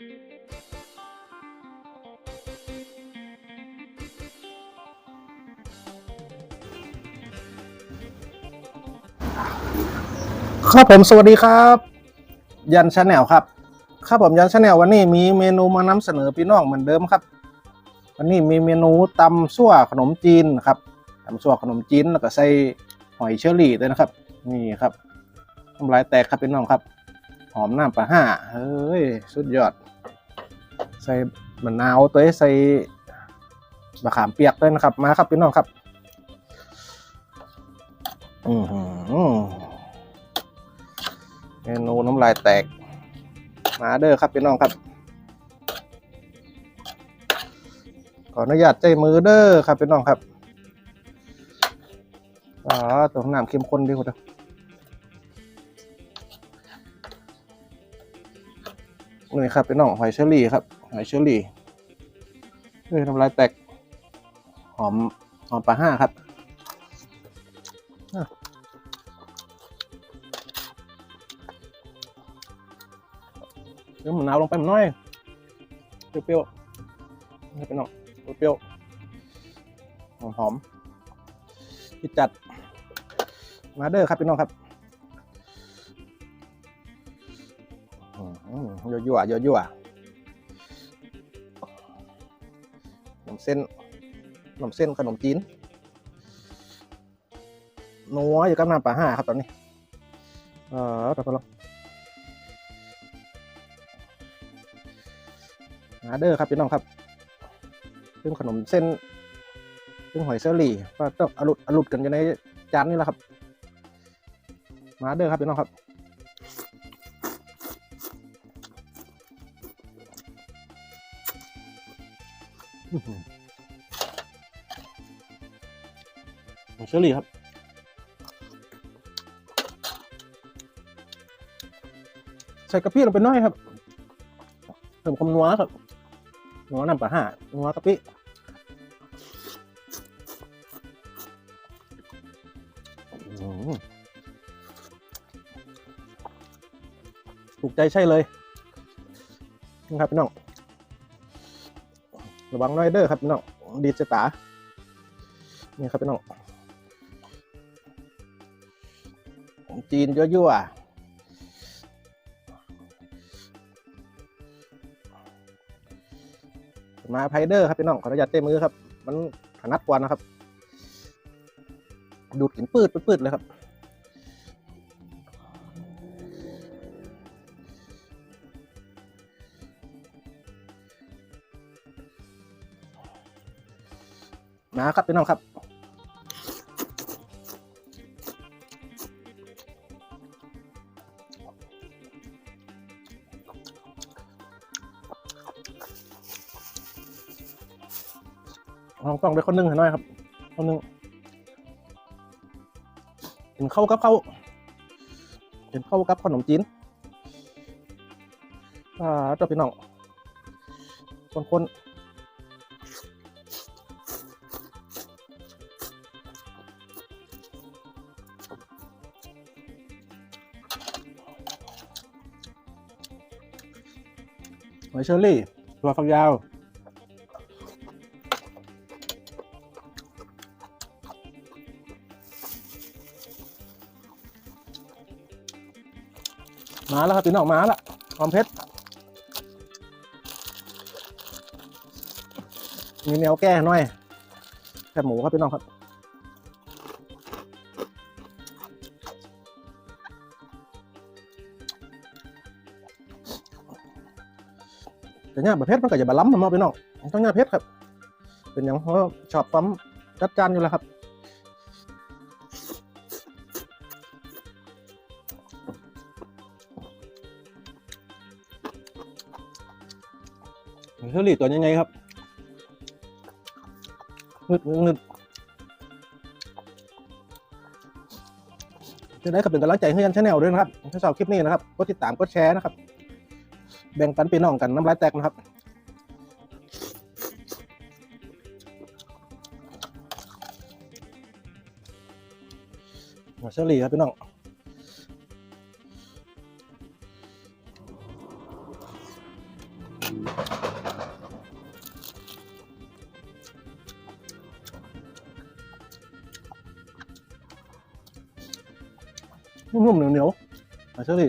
ครับผมสวัสดีครับ ยันชาแนลครับ ครับผมยันชาแนลวันนี้มีเมนูมานำเสนอพี่น้องเหมือนเดิมครับ วันนี้มีเมนูตำซั่วขนมจีนครับตำซั่วขนมจีนแล้วก็ใส่หอยเชอรี่ด้วยนะครับ นี่ครับน้ำลายแตกครับพี่น้องครับ หอมน้ำปลาห้าเฮ้ย สุดยอด ใส่มะนาวตัวใส่มะขามเปียกด้วยนะครับ มาครับพี่น้องครับ อือหือเมนูน้ำลายแตก มาเด้อครับพี่น้องครับ ขออนุญาตใจมือเด้อครับพี่น้องครับอ๋อตัวน้ำเข้มข้นดีกว่าเนี่ครับพี่น้องหอยเชอรี่ครับ หอยเชอรี่เฮ้ยน้ำลายแตก หอม หอมปลาห้าครับเดี๋ยวมะนาวลงไปหน่อย เปรี้ยวๆนี่เป็นหน่อยเปรี้ยวๆหอมๆที่จัด มาเด้อครับพี่น้องครับอืมยั่วๆยั่วๆข เส้นขนมเส้นขนมจีนนัวอยู่กับน้ำปลาห้าครับตอนนี้ เออตอนนี้มาเด้อครับพี่น้องครับซึ่งขนมเส้นซึ่งหอยเซอรี่ก็ต้องอรุดอรุดกันอยู่ในจานนี่แหละครับ มาเด้อครับพี่น้องครับ อื้อหือหอยเชอรี่ครับ ใส่กะปิลงไปน้อยครับเพิ่มความนัวครับนัวน้ำปลาห้านัวกะปิถูกใจใช่เลยนี่ครับพี่น้อง ระวังน้อยเด้อครับพี่น้องดีดสตานี่ครับพี่น้องจีนยั่วๆมาไพเดอร์ครับพี่น้องขออนุญาตเต้มือครับ มันถนัดกว่านะครับ ดูดกลิ่นปืดปืดเลยครับ มาครับพี่น้องครับลองต้องไปคนหนึงหน่อยครับ คนหนึงกินเข้ากับเข้าวกินเข้ากับขนมจีนอ่าเจ้าพี่น้องคนคน เชอรี่ถั่วฝักยาวมาแล้วครับพี่น้องมาแล้วความเพชรมีแนวแก้หน่อยแคบหมูครับพี่น้องครับ แต่เนี่ยแบบเพชรมันก็จะบาล้ำมันมาพี่น้องต้องเนี่ยเพชรครับ เป็นอย่างเพราะชอบปั๊มจัดจานอยู่แล้วครับเชอรี่ตัวยังไงครับงึดงึดจะได้กับเป็นกำลังใจให้ยันชาแนลด้วยนะครับ ถ้าชอบคลิปนี้นะครับ กดติดตาม กดแชร์นะครับ แบ่งปันพี่น้องกันน้ำลายแตกนะครับเชอรี่ครับพี่น้องนุ่มๆเหนียวๆมาเชอรี่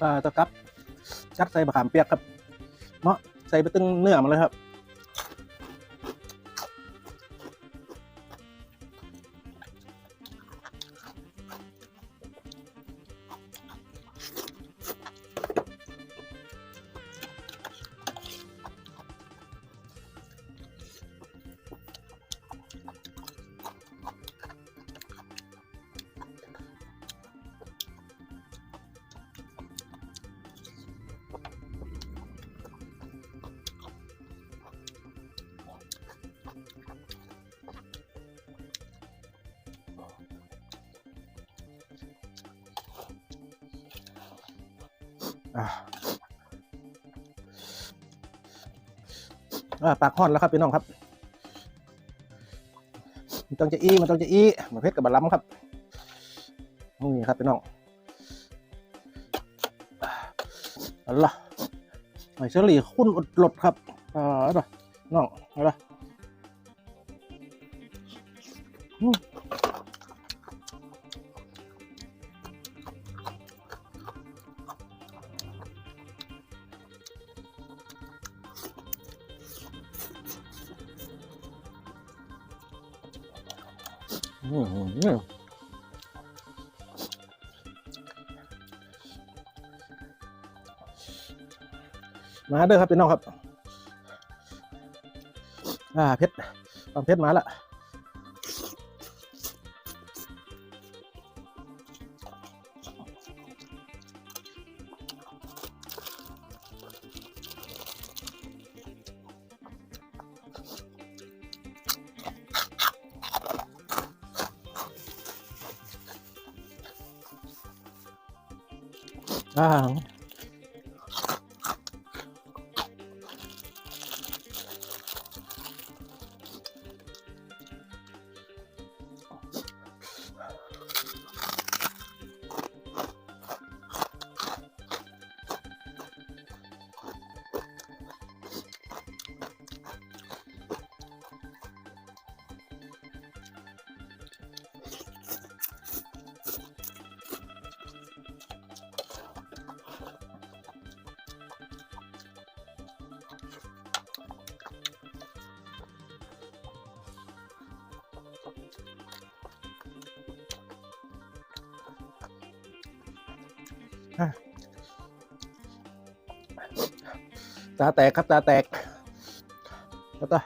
ปลาตะกับ จัดใส่มะขามเปียกครับเนาะใส่ไปตึงเนื้อมาเลยครับ ปากห่อนแล้วครับพี่น้องครับ มันต้องจะอี้มันต้องจะอี้มาเพชรกับบะล้ำครับนี่ครับพี่น้องอ่าเอัลล่ะหอยเชอรี่คุ้นอดหลดครับอ่าเอาล่ะน้องเอาล่ะอืม มาเด้อครับพี่น้องครับ อ่าเพชรความเพชรมาละ อ่ ตาแตกครับตาแตกแล้วก็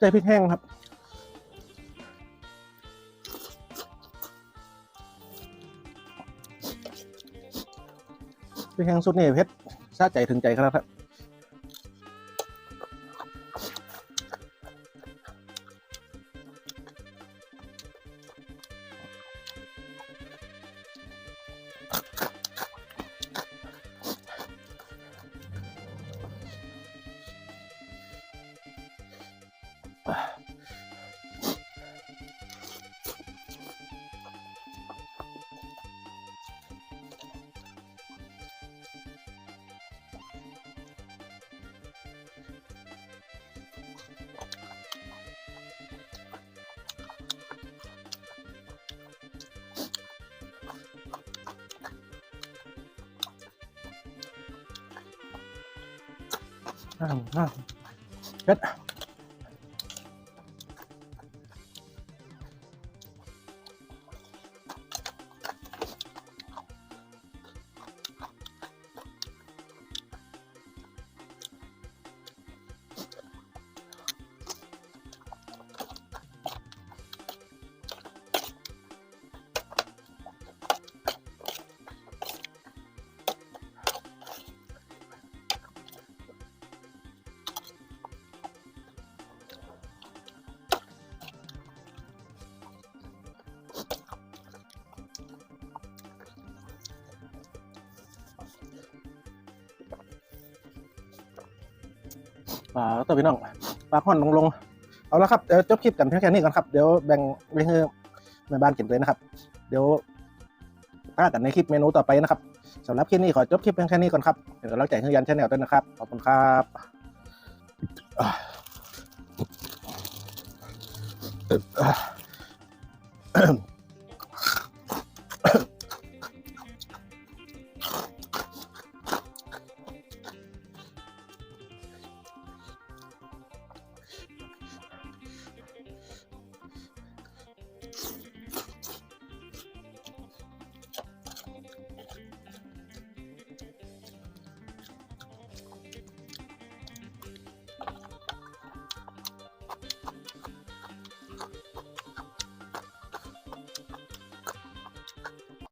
ใจพริกแห้งครับ พริกแห้งสุดนี่เพชรซาใจถึงใจครับครับ อ้ อ้าวเพชรปลาตัวพี่น้องปลาห่อนลงลงๆเอาละครับเดี๋ยวจบคลิปกันเพียงแค่นี้ก่อนครับเดี๋ยวแบ่งไว้ให้แม่บ้านกินเลยนะครับ เดี๋ยวป้ากันในคลิปเมนูต่อไปนะครับสำหรับคลิปนี้ขอจบคลิปเพียงแค่นี้ก่อนครับเดี๋ยวเราแจกให้ยันชาแนลด้วยนะครับขอบคุณครับอะ